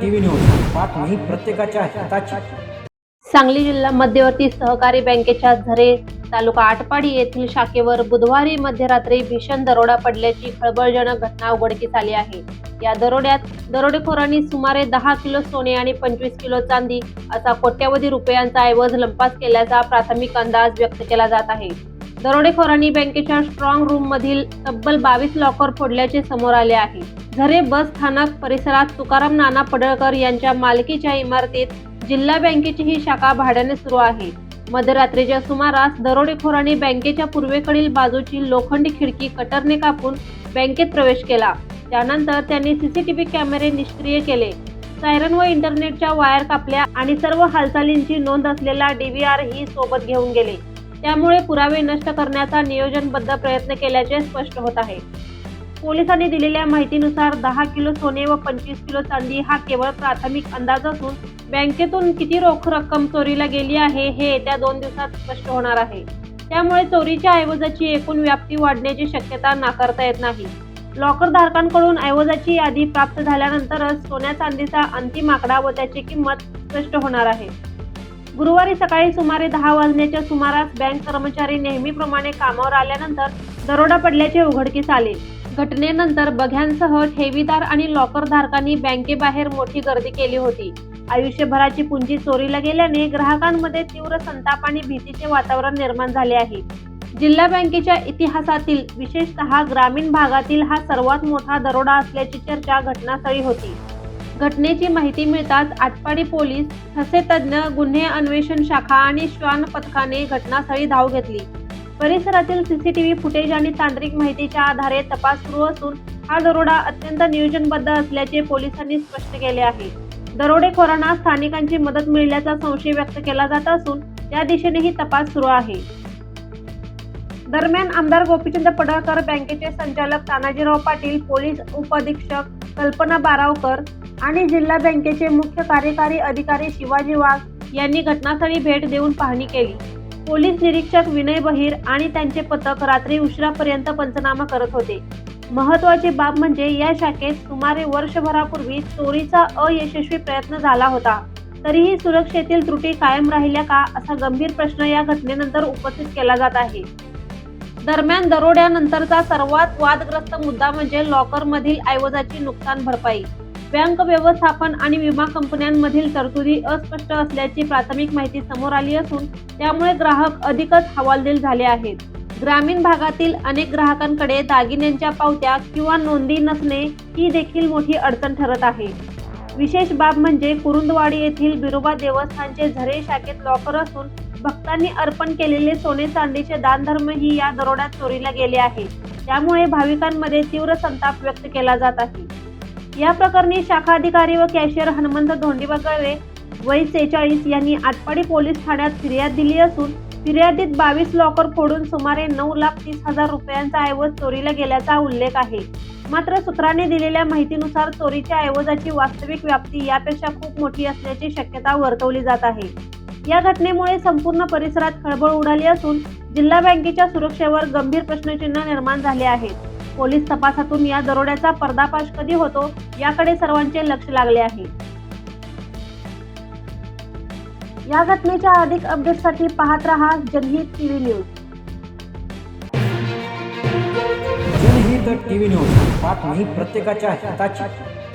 TV news बातमी प्रत्येकाच्या हिताची. सांगली जिल्हा मध्यवर्ती सहकारी बँकेच्या झरे तालुका आटपाडी येथील शाखेवर बुधवारी मध्यरात्री भीषण दरोडा पडल्याची खळबळजनक घटना उघडकीस आली आहे. या दरोड्यात दरोडेखोरांनी सुमारे दहा किलो सोने आणि पंचवीस किलो चांदी असा कोट्यवधी रुपयांचा ऐवज लंपास केल्याचा प्राथमिक अंदाज व्यक्त केला जात आहे. दरोडेखोरांनी बँकेच्या स्ट्रॉंग रूम मधील तब्बल बावीस लॉकर फोडल्याचे समोर आले आहे. झरे बस स्थानक परिसरात तुकाराम नाना पडळकर यांच्या मालकीच्या इमारतीत जिल्हा बँकेची ही शाखा भाड्याने सुरू आहे. मध्यरात्रीच्या सुमारास दरोडेखोरांनी बँकेच्या पूर्वेकडील बाजूची लोखंडी खिडकी कटरने कापून बँकेत प्रवेश केला. त्यानंतर त्यांनी सीसीटीव्ही कॅमेरे निष्क्रिय केले. सायरन व इंटरनेटच्या वायर कापल्या आणि सर्व हालचालींची नोंद असलेला डीव्हीआर ही सोबत घेऊन गेले. त्यामुळे पुरावे नष्ट करण्याचा नियोजनबद्ध प्रयत्न केल्याचे स्पष्ट होत आहे. पोलिसांनी दिलेल्या माहितीनुसार दहा किलो सोने व पंचवीस किलो चांदी हा केवळ प्राथमिक अंदाज असून बँकेतून किती रोख रक्कम चोरीला गेली आहे हे येत्या दोन दिवसात स्पष्ट होणार आहे. त्यामुळे चोरीच्या ऐवजाची एकूण व्याप्ती वाढण्याची शक्यता नाकारता येत नाही. लॉकर धारकांकडून ऐवजाची यादी प्राप्त झाल्यानंतरच सोन्या चांदीचा अंतिम आकडा व त्याची किंमत स्पष्ट होणार आहे. गुरुवारी सकाळी सुमारे दहा वाजण्याच्या सुमारास बँक कर्मचारी नेहमीप्रमाणे कामावर आल्यानंतर दरोडा पडल्याचे उघडकीस आले. घटनेनंतर बघ्यांसह ठेवीदार आणि लॉकर धारकांनी बँकेबाहेर मोठी गर्दी केली होती. आयुष्यभराची पुंजी चोरीला गेल्याने ग्राहकांमध्ये तीव्र संताप आणि भीतीचे वातावरण निर्माण झाले आहे. जिल्हा बँकेच्या इतिहासातील विशेषतः ग्रामीण भागातील हा सर्वात मोठा दरोडा असल्याची चर्चा घटनास्थळी होती. घटनेची माहिती मिळताच आटपाडी पोलीस ठसे तज्ज्ञ गुन्हे अन्वेषण शाखा आणि श्वान पथकाने घटनास्थळी धाव घेतली. परिसरातील सीसीटीव्ही फुटेज आणि तांत्रिक माहितीच्या आधारे तपास सुरू असून हा दरोडा अत्यंत नियोजनबद्ध असल्याचे पोलिसांनी स्पष्ट केले आहे. दरोडेखोरांना स्थानिकांची मदत मिळाल्याचा संशय व्यक्त केला जात असून या दिशेनेही तपास सुरू आहे. दरम्यान आमदार गोपीचंद पडळकर बँकेचे संचालक तानाजीराव पाटील पोलीस उपअधीक्षक कल्पना बारावकर आणि जिल्हा बँकेचे मुख्य कार्यकारी अधिकारी शिवाजी वाघ यांनी घटनास्थळी भेट देऊन पाहणी केली. पोलीस निरीक्षक विनय बहिर आणि त्यांचे पथक रात्री उशिरापर्यंत पंचनामा करत होते. महत्वाची बाब म्हणजे या शाखेत सुमारे वर्षभरापूर्वी चोरीचा अयशस्वी प्रयत्न झाला होता. तरीही सुरक्षेतील त्रुटी कायम राहिल्या का असा गंभीर प्रश्न या घटनेनंतर उपस्थित केला जात आहे. दरम्यान दरोड्यानंतरचा सर्वात वादग्रस्त मुद्दा म्हणजे लॉकरमधील ऐवजाची नुकसान भरपाई. बँक व्यवस्थापन आणि विमा कंपन्यांमधील तरतुदी अस्पष्ट असल्याची प्राथमिक माहिती समोर आली असून त्यामुळे ग्राहक अधिकच हवालदिल झाले आहेत. ग्रामीण भागातील अनेक ग्राहकांकडे दागिन्यांच्या पावत्या किंवा नोंदी नसणे ही देखील मोठी अडचण ठरत आहे. विशेष बाब म्हणजे कुरुंदवाडी येथील बिरोबा देवस्थानचे झरे शाखेत लॉकर असून भक्तांनी अर्पण केलेले सोने चांदीचे दानधर्मही या दरोड्यात चोरीला गेले आहे. त्यामुळे भाविकांमध्ये तीव्र संताप व्यक्त केला जात आहे. या प्रकरणी शाखा अधिकारी व कॅशियर हनुमंत धोंडी वगैरे वय सेहेचाळीस यांनी आटपाडी पोलीस ठाण्यात फिर्याद दिली असून फिर्यादीत बावीस लॉकर फोडून सुमारे नऊ लाख तीस हजार रुपयांचा ऐवज चोरीला गेल्याचा उल्लेख आहे. मात्र सूत्रांनी दिलेल्या माहितीनुसार चोरीच्या ऐवजाची वास्तविक व्याप्ती यापेक्षा खूप मोठी असल्याची शक्यता वर्तवली जात आहे. या घटनेमुळे संपूर्ण परिसरात खळबळ उडाली असून जिल्हा बँकेच्या सुरक्षेवर गंभीर प्रश्नचिन्ह निर्माण झाले आहेत. पोलीस तपासातून या दरोड्याचा पर्दाफाश कधी होतो याकडे सर्वांचे लक्ष लागले आहे. या घटनेच्या अधिक अपडेटसाठी पाहत रहा Janhit TV news. Janhit TV news बातमी प्रत्येकाच्या हिताची.